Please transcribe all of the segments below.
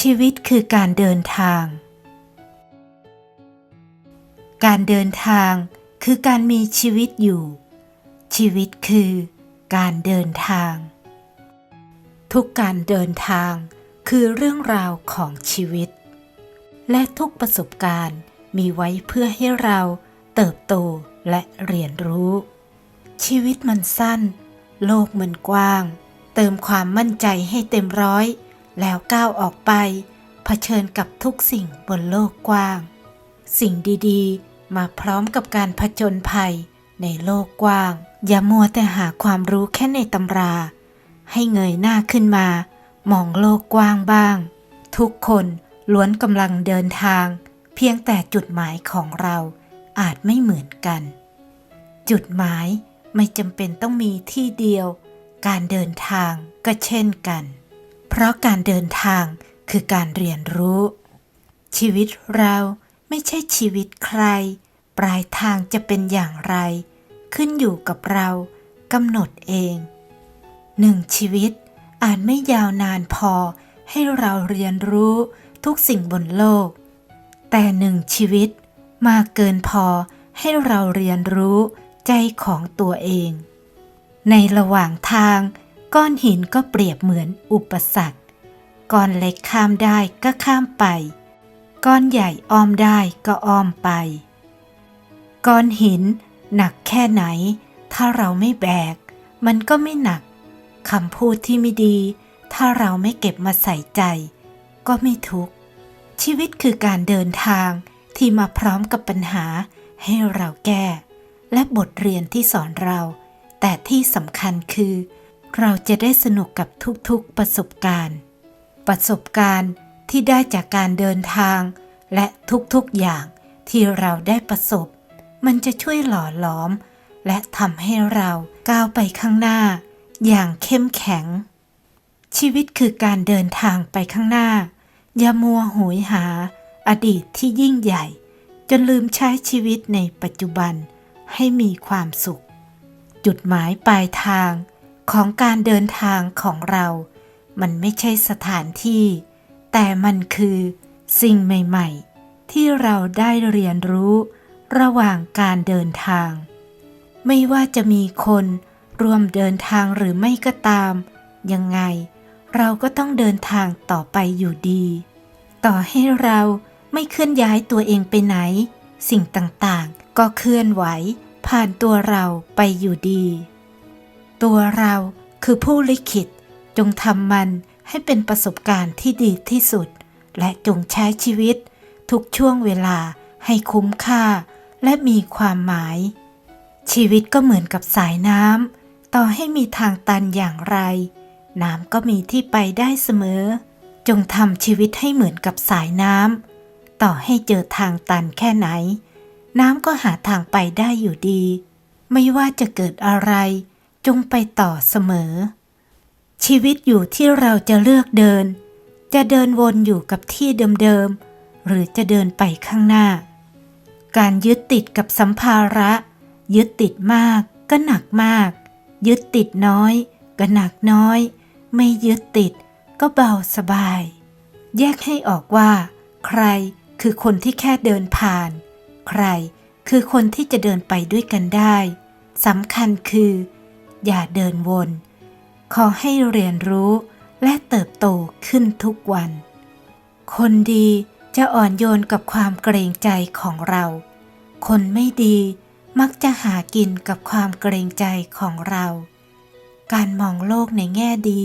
ชีวิตคือการเดินทาง การเดินทางคือการมีชีวิตอยู่ ชีวิตคือการเดินทาง ทุกการเดินทางคือเรื่องราวของชีวิต และทุกประสบการณ์มีไว้เพื่อให้เราเติบโตและเรียนรู้ ชีวิตมันสั้น โลกมันกว้าง เติมความมั่นใจให้เต็มร้อย แล้วก้าวออกไปเผชิญกับทุกสิ่งบนโลกกว้าง สิ่งดีๆ มาพร้อมกับการผจญภัยในโลกกว้าง อย่ามัวแต่หาความรู้แค่ในตำรา ให้เงยหน้าขึ้นมา มองโลกกว้างบ้าง ทุกคนล้วนกำลังเดินทาง เพียงแต่จุดหมายของเราอาจไม่เหมือนกัน จุดหมายไม่จำเป็นต้องมีที่เดียว การเดินทางก็เช่นกัน เพราะการเดินทางคือการเรียนรู้ ชีวิตเราไม่ใช่ชีวิตใคร ปลายทางจะเป็นอย่างไร ขึ้นอยู่กับเรากำหนดเองหนึ่งชีวิตอาจไม่ยาวนานพอให้เราเรียนรู้ทุกสิ่งบนโลก แต่หนึ่งชีวิตมากเกินพอให้เราเรียนรู้ใจของตัวเอง ในระหว่างทาง ก้อนหินก็เปรียบเหมือนอุปสรรค ก้อนเล็กข้ามได้ก็ข้ามไป ก้อนใหญ่อ้อมได้ก็อ้อมไป ก้อนหิน หนักแค่ไหน ถ้าเราไม่แบก มันก็ไม่หนัก คำพูดที่ไม่ดี ถ้าเราไม่เก็บมาใส่ใจ ก็ไม่ทุกข์ ชีวิตคือการเดินทางที่มาพร้อมกับปัญหาให้เราแก้ และบทเรียนที่สอนเรา แต่ที่สำคัญคือ เราจะได้สนุกกับทุกๆประสบการณ์ ประสบการณ์ที่ได้จากการเดินทาง และทุกๆอย่างที่เราได้ประสบ มันจะช่วยหล่อหลอม และทำให้เราก้าวไปข้างหน้า อย่างเข้มแข็ง ชีวิตคือการเดินทางไปข้างหน้า อย่ามัวโหยหา อดีตที่ยิ่งใหญ่ จนลืมใช้ชีวิตในปัจจุบันให้มีความสุข จุดหมายปลายทาง ของการเดินทางของเรา มันไม่ใช่สถานที่ แต่มันคือสิ่งใหม่ๆ ที่เราได้เรียนรู้ระหว่างการเดินทาง ไม่ว่าจะมีคนร่วมเดินทางหรือไม่ก็ตาม ยังไง เราก็ต้องเดินทางต่อไปอยู่ดี ต่อให้เราไม่เคลื่อนย้ายตัวเองไปไหน สิ่งต่างๆ ก็เคลื่อนไหวผ่านตัวเราไปอยู่ดี ตัวเราคือผู้ลิขิต จงทำมันให้เป็นประสบการณ์ที่ดีที่สุด และจงใช้ชีวิต ทุกช่วงเวลาให้คุ้มค่า และมีความหมาย ชีวิตก็เหมือนกับสายน้ำต่อให้มีทางตันอย่างไร น้ำก็มีที่ไปได้เสมอ จงทำชีวิตให้เหมือนกับสายน้ำต่อให้เจอทางตันแค่ไหน น้ำก็หาทางไปได้อยู่ดี ไม่ว่าจะเกิดอะไร จงไปต่อเสมอ ชีวิตอยู่ที่เราจะเลือกเดิน จะเดินวนอยู่กับที่เดิมๆ หรือจะเดินไปข้างหน้า การยึดติดกับสัมภาระ ยึดติดมากก็หนักมาก ยึดติดน้อย ก็หนักน้อย ไม่ยึดติดก็เบาสบาย แยกให้ออกว่า ใครคือคนที่แค่เดินผ่าน ใครคือคนที่จะเดินไปด้วยกันได้สำคัญคือ อย่าเดินวน ขอให้เรียนรู้และเติบโตขึ้นทุกวัน คนดีจะอ่อนโยนกับความเกรงใจของเรา คนไม่ดีมักจะหากินกับความเกรงใจของเรา การมองโลกในแง่ดี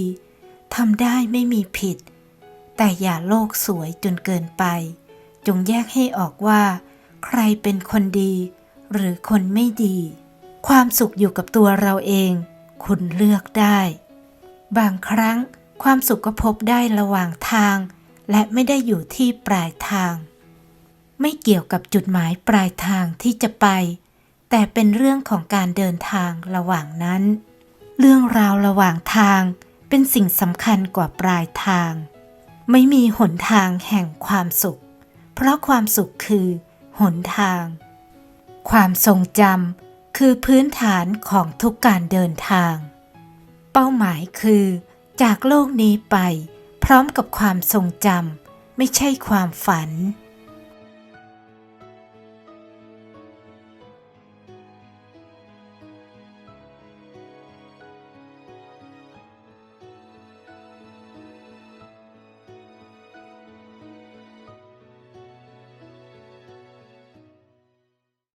ทำได้ไม่มีผิด แต่อย่าโลกสวยจนเกินไป จงแยกให้ออกว่า ใครเป็นคนดี หรือคนไม่ดี ความสุขอยู่กับตัวเราเอง คุณเลือกได้ บางครั้งความสุขก็พบได้ระหว่างทาง และไม่ได้อยู่ที่ปลายทาง ไม่เกี่ยวกับจุดหมายปลายทางที่จะไป แต่เป็นเรื่องของการเดินทางระหว่างนั้น เรื่องราวระหว่างทางเป็นสิ่งสำคัญกว่าปลายทาง ไม่มีหนทางแห่งความสุข เพราะความสุขคือ หนทาง ความทรงจำ คือพื้นฐานของทุกการเดินทาง เป้าหมายคือ จากโลกนี้ไป พร้อมกับความทรงจำไม่ใช่ความฝัน